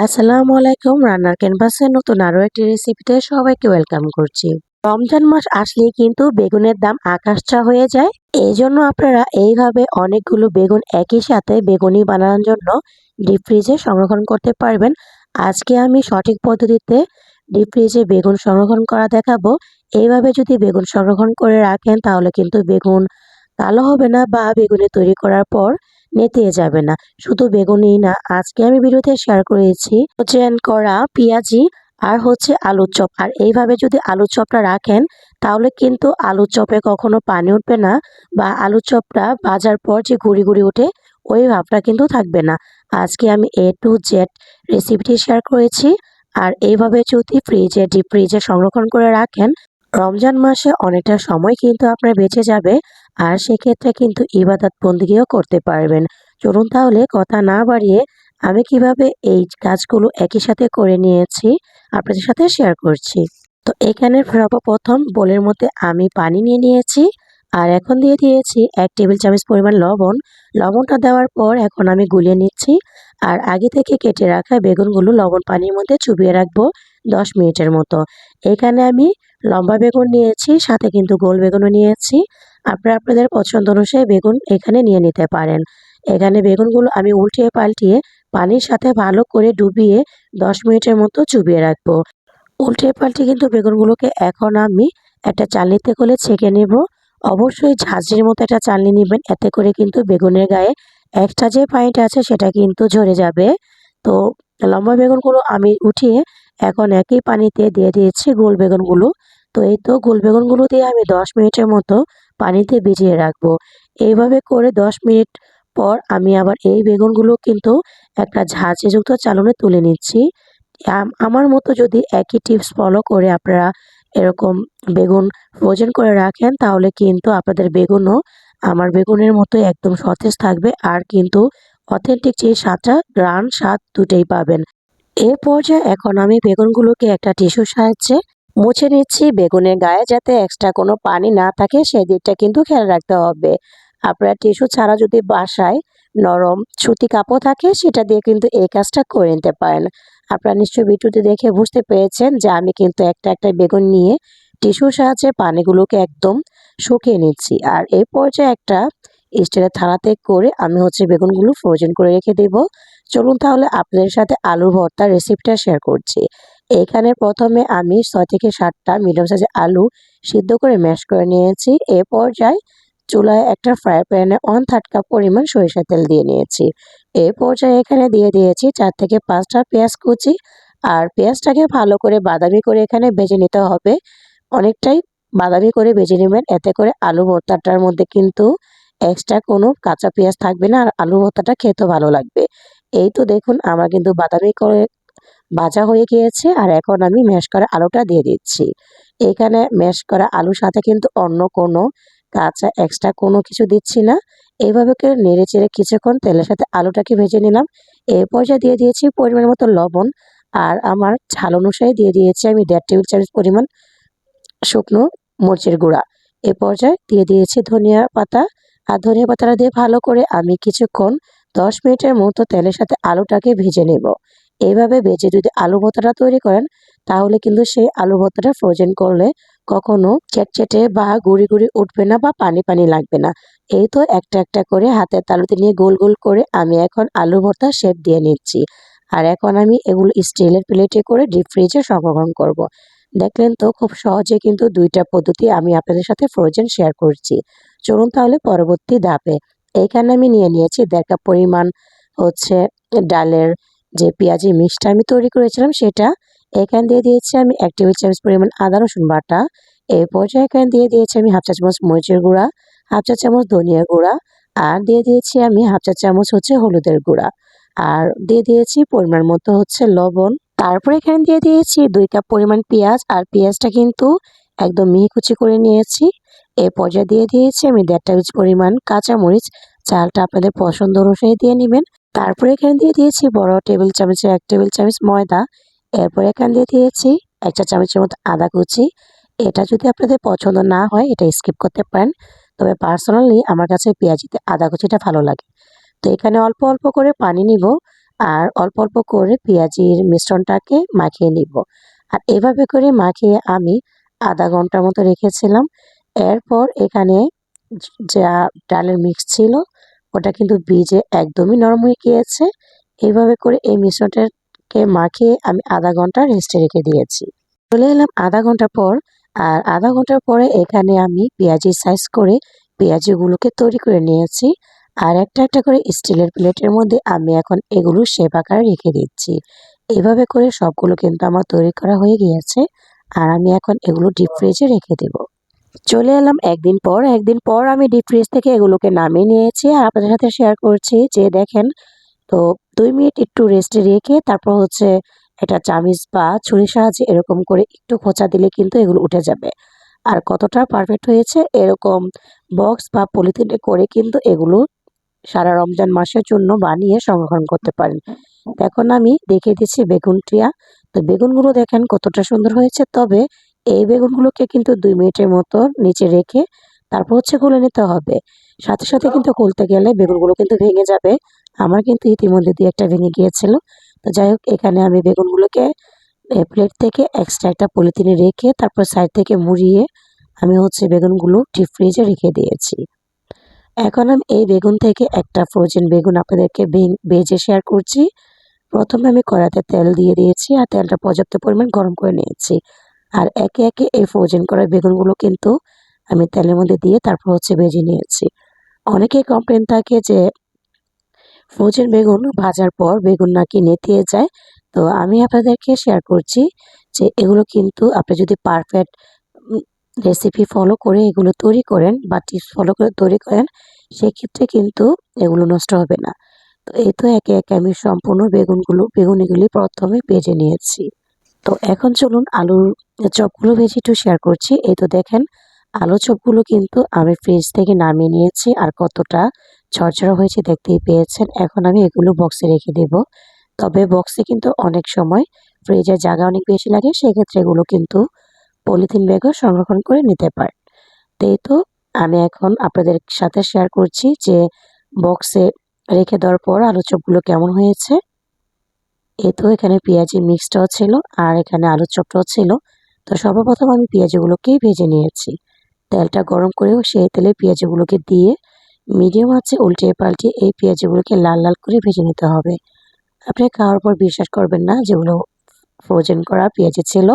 আসসালামু আলাইকুম রান্নার ক্যানভাসের নতুন আরও একটি রেসিপিতে সবাইকে ওয়েলকাম করছি। রমজান মাস আসলেই কিন্তু বেগুনের দাম আকাশছা হয়ে যায়। এই জন্য আপনারা এইভাবে অনেকগুলো বেগুন একই সাথে বেগুনি বানানোর জন্য ডিপ ফ্রিজে সংরক্ষণ করতে পারবেন। আজকে আমি সঠিক পদ্ধতিতে ডিপ ফ্রিজে বেগুন সংরক্ষণ করা দেখাবো। এইভাবে যদি বেগুন সংরক্ষণ করে রাখেন, তাহলে কিন্তু বেগুন কালো হবে না বা বেগুনে তৈরি করার পর নেতিয়ে যাবে না। শুধু বেগুনই না, আজকে আমি ভিডিওতে শেয়ার করেছি চেন করা, পেঁয়াজি আর হচ্ছে আলুর চপ। আর এইভাবে যদি আলুর চপটা রাখেন, তাহলে কিন্তু আলুর চপে কখনো পানি উঠবে না বা আলুর চপটা ভাজার পর যে গুড়ি গুড়ি ওঠে, ওই ভাবটা কিন্তু থাকবে না। আজকে আমি এ টু জেড রেসিপিটি শেয়ার করেছি। আর এইভাবে যদি ফ্রিজে ডিপ ফ্রিজে সংরক্ষণ করে রাখেন, রমজান মাসে অনেকটা সময় কিন্তু আপনার বেঁচে যাবে। আর সেক্ষেত্রে কিন্তু ইবাদত বন্দিগিও করতে পারবেন। চলুন তাহলে কথা না বাড়িয়ে আমি কীভাবে এই কাজগুলো একই সাথে করে নিয়েছি আপনাদের সাথে শেয়ার করছি। তো এখানে সর্বপ্রথম বোলের মধ্যে আমি পানি নিয়ে নিয়েছি আর এখন দিয়ে দিয়েছি এক টেবিল চামচ পরিমাণ লবণ। লবণটা দেওয়ার পর এখন আমি গুলিয়ে নিচ্ছি আর আগে থেকে কেটে রাখা বেগুনগুলো লবণ পানির মধ্যে চুবিয়ে রাখব দশ মিনিটের মতো। এখানে আমি লম্বা বেগুন নিয়েছি, সাথে কিন্তু গোল বেগুনও নিয়েছি। আপনারা আপনাদের পছন্দ অনুসারে বেগুন এখানে নিয়ে নিতে পারেন। এখানে বেগুনগুলো আমি উল্টিয়ে পাল্টিয়ে পানির সাথে ভালো করে ডুবিয়ে দশ মিনিটের মতো চুবিয়ে রাখব। উল্টিয়ে পাল্টে কিন্তু বেগুনগুলোকে এখন আমি একটা চালনিতে করে ছেঁকে নেব। অবশ্যই ঝাঁঝরির মতো একটা চালনি নেবেন, এতে করে কিন্তু বেগুনের গায়ে একটা যে পানিটা আছে সেটা কিন্তু ঝরে যাবে। তো লম্বা বেগুনগুলো আমি উঠিয়ে এখন একই পানিতে দিয়ে দিয়েছি গোল বেগুনগুলো। তো এই তো গোল বেগুনগুলো দিয়ে আমি দশ মিনিটের মতো পানিতে ভিজিয়ে রাখব। এইভাবে করে দশ মিনিট পর আমি আবার এই বেগুনগুলো কিন্তু একটা ঝাঁঝেযুক্ত চালনে তুলে নিচ্ছি। আমার মতো যদি একই টিপস ফলো করে আপনারা এরকম বেগুন ফ্রোজেন করে রাখেন, তাহলে কিন্তু আপনাদের বেগুনও আমার বেগুনের মতো একদম সতেজ থাকবে। আর কিন্তু অথেন্টিক যে স্বাদটা, গ্রান স্বাদ দুটোই পাবেন। এ পর্যায়ে এখন আমি বেগুনগুলোকে একটা টিস্যুর সাহায্যে মুছে নিচ্ছি। বেগুনের গায়ে যাতে এক্সট্রা কোনো পানি না থাকে, সেই দিকটা কিন্তু খেয়াল রাখতে হবে। আপনার টিস্যু ছাড়া যদি বাসায় নরম সুতি কাপড় থাকে, সেটা দিয়ে কিন্তু এই কাজটা করে নিতে পারেন। আপনারা নিশ্চয়ই ভিডিওটি দেখে বুঝতে পেরেছেন যে আমি কিন্তু একটা একটা বেগুন নিয়ে টিস্যুর সাহায্যে পানিগুলোকে একদম শুকিয়ে নিচ্ছি। আর এই পর্যায়ে একটা স্টিলের থালাতে করে আমি হচ্ছে বেগুনগুলো ফ্রোজেন করে রেখে দেব। চলুন তাহলে আপনাদের সাথে আলু ভর্তার রেসিপিটা শেয়ার করছি। এখানে প্রথমে আমি ছয় থেকে সাতটা মিডিয়াম সাইজের আলু সিদ্ধ করে ম্যাশ করে নিয়েছি। এ পর্যায়ে চুলায় একটা ফ্রাই প্যানে ওয়ান থার্ড কাপ পরিমাণ সরিষার তেল দিয়ে নিয়েছি। এ পর্যায়ে এখানে দিয়ে দিয়েছি চার থেকে পাঁচটা পেঁয়াজ কুচি। আর পেঁয়াজটাকে ভালো করে বাদামি করে এখানে ভেজে নিতে হবে। অনেকটাই বাদামি করে ভেজে নেবেন। এতে করে আলু ভর্তাটার মধ্যে কিন্তু এক্সট্রা কোনো কাঁচা পেঁয়াজ থাকবে না, আর আলু ভর্তাটা খেতে ভালো লাগবে। এই তো দেখুন, আমার কিন্তু বাদামি করে ভাজা হয়ে গিয়েছে, আর এখন আমি ম্যাশ করা আলুটা দিয়ে দিচ্ছি। এখানে ম্যাশ করা আলুর সাথে কিন্তু অন্য কোনো কাঁচা এক্সট্রা কোনো কিছু দিচ্ছি না। এইভাবে করে নেড়ে চেড়ে কিছুক্ষণ তেলের সাথে আলুটাকে ভেজে নিলাম। এই পর্যায়ে দিয়ে দিয়েছি পরিমাণ মতো লবণ, আর আমার ঝাল অনুসারে দিয়ে দিয়েছি আমি দেড় টেবিল চামচ পরিমাণ শুকনো মরিচের গুঁড়া। এ পর্যায়ে দিয়ে দিয়েছি ধনিয়া পাতা আর ধনিয়া পাতাটা দিয়ে ভালো করে আমি কিছুক্ষণ দশ মিনিটের মতো তেলের সাথে আলুটাকে ভেজে নেব। এইভাবে ভেজে যদি আলু ভর্তাটা তৈরি করেন, তাহলে কিন্তু সেই আলু ভর্তাটা ফ্রোজেন করলে কখনো চেটচেটে বা গুড়ি গুড়ি উঠবে না বা পানি পানি লাগবে না। এই তো একটা একটা করে হাতের তালুতে নিয়ে গোল গোল করে আমি এখন আলু ভর্তা শেপ দিয়ে নিচ্ছি। আর এখন আমি এগুলো স্টিলের প্লেটে করে ডিপ ফ্রিজে সংরক্ষণ করব। দেখলেন তো খুব সহজে কিন্তু দুইটা পদ্ধতি আমি আপনাদের সাথে ফ্রোজেন শেয়ার করছি। চলুন তাহলে পরবর্তী ধাপে। এইখানে আমি নিয়ে নিয়েছি দেড় কাপ পরিমাণ হচ্ছে ডালের যে পেঁয়াজি মিক্সটা আমি তৈরি করেছিলাম সেটা। এখানে দিয়ে দিয়েছি আমি এক টেবিল চামচ পরিমাণ আদা, রসুন বাটা। এই পর্যায়ে এখানে দিয়ে দিয়েছি আমি হাফ চা চামচ মরিচের গুঁড়া, হাফ চা চামচ ধনিয়া গুঁড়া আর দিয়ে দিয়েছি আমি হাফ চা চামচ হচ্ছে হলুদের গুঁড়া। আর দিয়ে দিয়েছি পরিমাণ মতো হচ্ছে লবণ। তারপরে এখানে দিয়ে দিয়েছি দুই কাপ পরিমাণ পেঁয়াজ আর পেঁয়াজটা কিন্তু একদম মিহি কুচি করে নিয়েছি। এ পর্যায়ে দিয়ে দিয়েছি আমি দেড় টেবিল পরিমাণ কাঁচামরিচ। চালটা আপনাদের পছন্দ অনুসারে দিয়ে নেবেন। তারপরে এখানে দিয়ে দিয়েছি বড় টেবিল চামচের এক টেবিল চামচ ময়দা। এরপর এখানে দিয়ে দিয়েছি এক চা চামচের মতো আদা কুচি। এটা যদি আপনাদের পছন্দ না হয়, এটা স্কিপ করতে পারেন। তবে পার্সোনালি আমার কাছে পেঁয়াজিতে আদা কুচিটা ভালো লাগে। তো এখানে অল্প অল্প করে পানি নিব আর অল্প অল্প করে পেঁয়াজির মিশ্রণটাকে মাখিয়ে নিব। আর এভাবে করে মাখিয়ে আমি আধা ঘণ্টার মতো রেখেছিলাম। এরপর এখানে যা ডালের মিক্স ছিল, ওটা কিন্তু ভিজে একদমই নরম হয়ে গিয়েছে। এইভাবে করে এই মিশ্রণটাকে মাখিয়ে আমি আধা ঘণ্টা রেস্টে রেখে দিয়েছি। চলে এলাম আধা ঘণ্টা পর, আর আধা ঘণ্টার পরে এখানে আমি পেঁয়াজি সাইজ করে পেঁয়াজিগুলোকে তৈরি করে নিয়েছি। আর একটা একটা করে স্টিলের প্লেটের মধ্যে আমি এখন এগুলো শেপ আকারে রেখে দিচ্ছি। এভাবে করে সবগুলো কিন্তু আমার তৈরি করা হয়ে গিয়েছে, আর আমি এখন এগুলো ডিপ ফ্রিজে রেখে দেব। চলে এলাম একদিন পর। একদিন পর আমি ডিপ ফ্রিজ থেকে এগুলোকে নামিয়ে নিয়েছি আর আপনাদের সাথে শেয়ার করছি যে দেখেন, তো দুই মিনিট একটু রেস্টে রেখে তারপর হচ্ছে এটা চামিচ বা ছুরির সাহায্যে এরকম করে একটু খোঁচা দিলে কিন্তু এগুলো উঠে যাবে। আর কতটা পারফেক্ট হয়েছে, এরকম বক্স বা পলিথিনে করে কিন্তু এগুলো সারা রমজান মাসের জন্য বানিয়ে সংরক্ষণ করতে পারেন। এখন আমি দেখে দিচ্ছি বেগুনটিয়া তো বেগুনগুলো দেখেন কতটা সুন্দর হয়েছে। তবে এই বেগুনগুলোকে কিন্তু দুই মিনিটের মতো নিচে রেখে তারপর হচ্ছে খুলে নিতে হবে। সাথে সাথে কিন্তু খুলতে গেলে বেগুনগুলো কিন্তু ভেঙে যাবে। আমার কিন্তু ইতিমধ্যে দিয়ে একটা ভেঙে গিয়েছিল। তো যাই হোক, এখানে আমি বেগুনগুলোকে প্লেট থেকে এক্সট্রা একটা পলিথিনে রেখে তারপর সাইড থেকে মুড়িয়ে আমি হচ্ছে বেগুনগুলো ডিপ ফ্রিজে রেখে দিয়েছি। এখন আমি এই বেগুন থেকে একটা ফ্রোজেন বেগুন আপনাদেরকে ভেজে শেয়ার করছি। প্রথমে আমি কড়াতে তেল দিয়ে দিয়েছি আর তেলটা পর্যাপ্ত পরিমাণ গরম করে নিয়েছি। আর একে একে এই ফ্রোজেন করা বেগুনগুলো কিন্তু আমি তেলের মধ্যে দিয়ে তারপর হচ্ছে ভেজে নিয়েছি। অনেকে কমপ্লেন থাকে যে ফ্রোজেন বেগুন ভাজার পর বেগুন নাকি নেতিয়ে যায়। তো আমি আপনাদেরকে শেয়ার করছি যে এগুলো কিন্তু আপনি যদি পারফেক্ট রেসিপি ফলো করে এগুলো তৈরি করেন বা টিপস ফলো করে তৈরি করেন, সেক্ষেত্রে কিন্তু এগুলো নষ্ট হবে না। তো এই তো একে একে আমি সম্পূর্ণ বেগুনগুলো বেগুনিগুলি প্রথমে ভেজে নিয়েছি। তো এখন চলুন আলুর চপগুলো ভেজে একটু শেয়ার করছি। এই তো দেখেন আলু চপগুলো কিন্তু আমি ফ্রিজ থেকে নামিয়ে নিয়েছি আর কতটা ঝরঝরা হয়েছে দেখতেই পেয়েছেন। এখন আমি এগুলো বক্সে রেখে দেব। তবে বক্সে কিন্তু অনেক সময় ফ্রিজের জায়গা অনেক বেশি লাগে, সেক্ষেত্রে এগুলো কিন্তু পলিথিন ব্যাগও সংরক্ষণ করে নিতে পারেন। তো এই তো আমি এখন আপনাদের সাথে শেয়ার করছি যে বক্সে রেখে দেওয়ার পর আলু চপগুলো কেমন হয়েছে। এই তো এখানে পেঁয়াজি মিক্সটাও ছিল আর এখানে আলু চপটাও ছিল। তো সর্বপ্রথম আমি পেঁয়াজিগুলোকেই ভেজে নিয়েছি। তেলটা গরম করেও সেই তেলে পেঁয়াজিগুলোকে দিয়ে মিডিয়াম আছে উল্টে পাল্টে এই পেঁয়াজিগুলোকে লাল লাল করে ভেজে নিতে হবে। আপনি খাওয়ার পর বিশ্বাস করবেন না যেগুলো ফ্রোজেন করা পেঁয়াজি ছিল।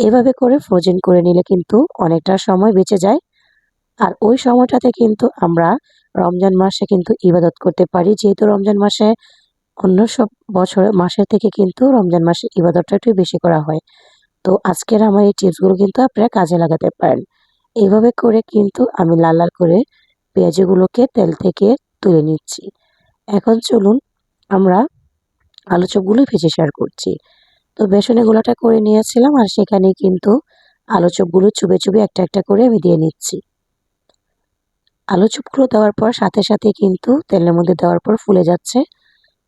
এভাবে করে ফ্রোজেন করে নিলে কিন্তু অনেকটা সময় বেঁচে যায়। আর ওই সময়টাতে কিন্তু আমরা রমজান মাসে কিন্তু ইবাদত করতে পারি। যেহেতু রমজান মাসে অন্য সব বছরের মাসের থেকে কিন্তু রমজান মাসে ইবাদতটা একটু বেশি করা হয়। তো আজকের আমার এই টিপসগুলো কিন্তু আপনারা কাজে লাগাতে পারেন। এইভাবে করে কিন্তু আমি লাল লাল করে পেঁয়াজগুলোকে তেল থেকে তুলে নিচ্ছি। এখন চলুন আমরা আলু চপগুলো ভেজে শেয়ার করছি। তো বেসনে গোলাটা করে নিয়েছিলাম আর সেখানে কিন্তু আলু চপগুলো চুবে চুবে একটা একটা করে আমি দিয়ে নিচ্ছি। আলু চপগুলো দেওয়ার পর সাথে সাথে কিন্তু তেলের মধ্যে দেওয়ার পর ফুলে যাচ্ছে।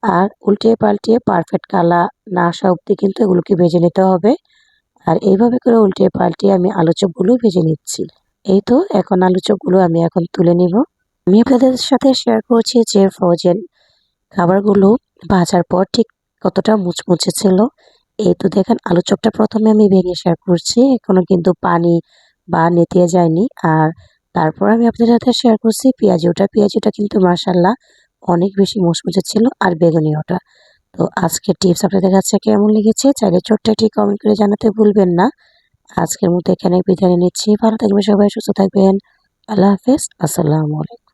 আর উল্টিয়ে পাল্টিয়ে পারফেক্ট কালা না আসা অবধি কিন্তু এগুলোকে ভেজে নিতে হবে। আর এইভাবে করে উল্টিয়ে পাল্টিয়ে আমি আলু চপগুলো ভেজে নিচ্ছি। এই তো এখন আলু চপগুলো আমি এখন তুলে নিব। আমি আপনাদের সাথে শেয়ার করছি যে ফ্রোজেন খাবারগুলো ভাজার পর ঠিক কতটা মুচমুচে ছিল। এই তো দেখেন আলু চপটা প্রথমে আমি ভেঙে শেয়ার করছি। এখনও কিন্তু পানি বা নেতিয়ে যায়নি। আর তারপর আমি আপনাদের সাথে শেয়ার করছি পেঁয়াজুটা পেঁয়াজুটা কিন্তু মার্শাল্লাহ অনেক বেশি মুচমুচে ছিল আর বেগুনি ওটা। তো আজকের টিপস আপনাদের কাছে কেমন লেগেছে চাইলে ছোট্ট একটি কমেন্ট করে জানাতে ভুলবেন না। আজকের মতো এখানে বিদায় নিচ্ছি। ভালো থাকবেন সবাই, সুস্থ থাকবেন। আল্লাহ হাফেজ। আসসালামু আলাইকুম।